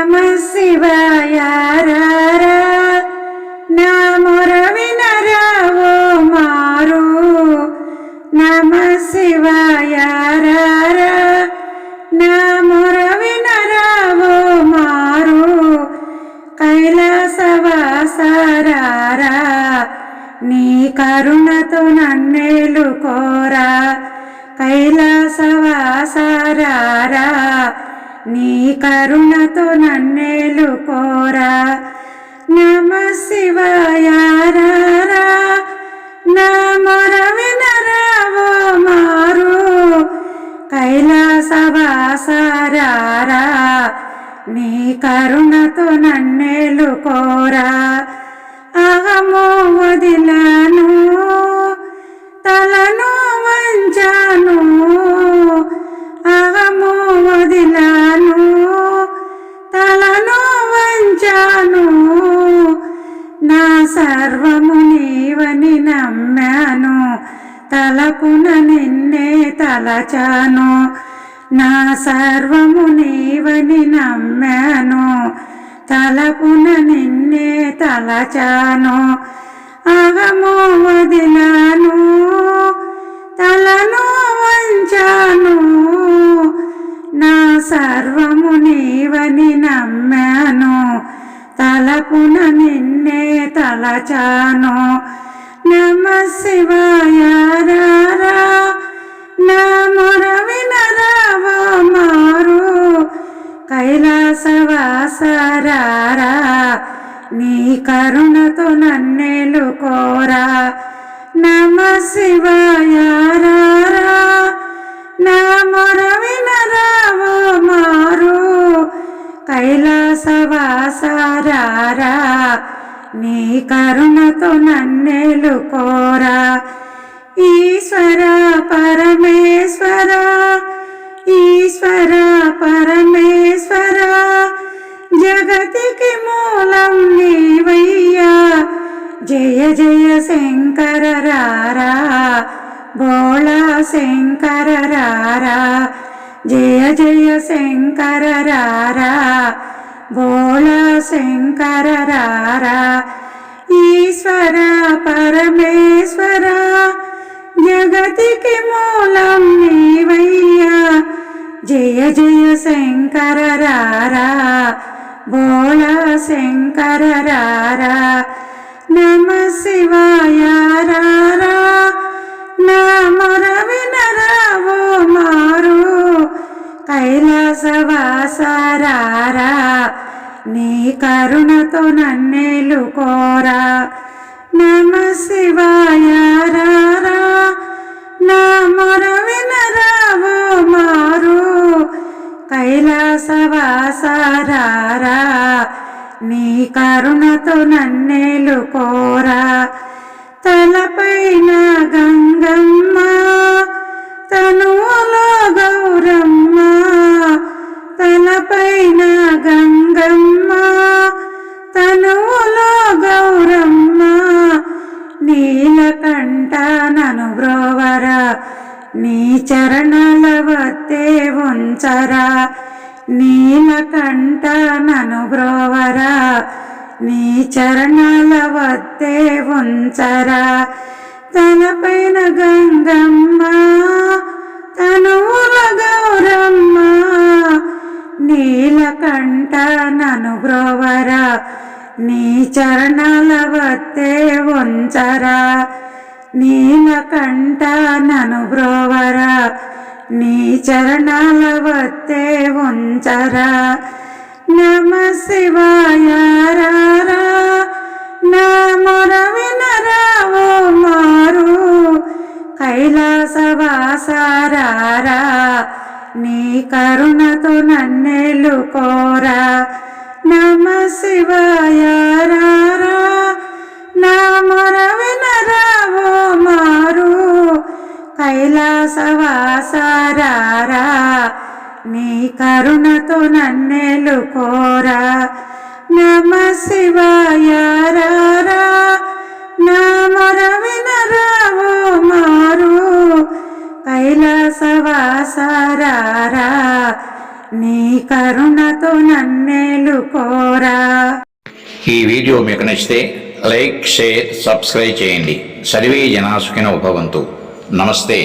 నమ శివాయ నా మొర వినరావో మారు. నమ శివాయ నా మొర వినరావో మారు. కైలాసవాసారారా నీ కరుణతో నన్నేలు కోరా. కైలాసవాసారారా. నీ కరుణతో నన్నేలు కోరా. నమ శివాయ నా మొర. వినరావో మారు కైలాసవాసారారా నీ కరుణతో నన్నేలు కోరా. అహమో వదిలా నమ్మాను తలపున నిన్నే తలచాను. నా సర్వము నీవని నమ్మాను తలపున నిన్నే తలచాను. అహము వదిలాను తలను వంచాను. నా సర్వము నీవని నమ్మాను తలపున నిన్నే తలచాను. శివాయ రారా నా మొర వినరావా మారు. కైలాసవాసారారా నీ కరుణతో నన్నేలు కోరా. నమ శివాయ రారా నా మొర మారు. కైలాసవాసారారా నీ కరుణతో నన్నేలు కోరా. ఈశ్వర పరమేశ్వర ఈశ్వర పరమేశ్వర జగతికి మూలం నీవయ్యా. జయ జయ శంకర రారా బోళా శంకర రారా. జయ జయ శంకర రారా బోళా శంకర రారా ఈశ్వర పరమేశ్వర జగతికి మూలం నీవయ్యా. జయ జయ శంకర రారా బోళా శంకర నీ కరుణతో నన్నేలు కోరా. నమ శివాయ రారా నా మొర. వినరావో మారు కైలాసవాసారారా నీ కరుణతో నన్నేలు కోరా. తలపైన గంగమ్మ నీ చరణాల వత్తే ఉంచరా. నీలకంఠ నను బ్రోవర. నీ చరణాల వత్తే ఉంచరా. తనపైన గంగమ్మ తనువుల గౌరమ్మ నీలకంఠ నను బ్రోవరా. నీ చరణాల వత్తే ఉంచరా. నీలకంఠ నను బ్రోవరా నీ చరణాల వత్తే ఉంచరా. నమ శివాయ నా మొర వినరావో మారు. కైలాసవాసారారా నీ కరుణతో నన్నెలు కోరా. నమ శివాయ సవాసారారా నీ కరుణతో నన్నేలు కోరా. నమ శివాయ రారా నా మొర వినరావో మారు. కైలాసవాసారారా నీ కరుణతో నన్నేలు కోరా. ఈ వీడియో మీకు నచ్చితే లైక్ షేర్ సబ్స్క్రైబ్ చేయండి. సర్వే జనాసుకిన ఉపవంతు నమస్తే.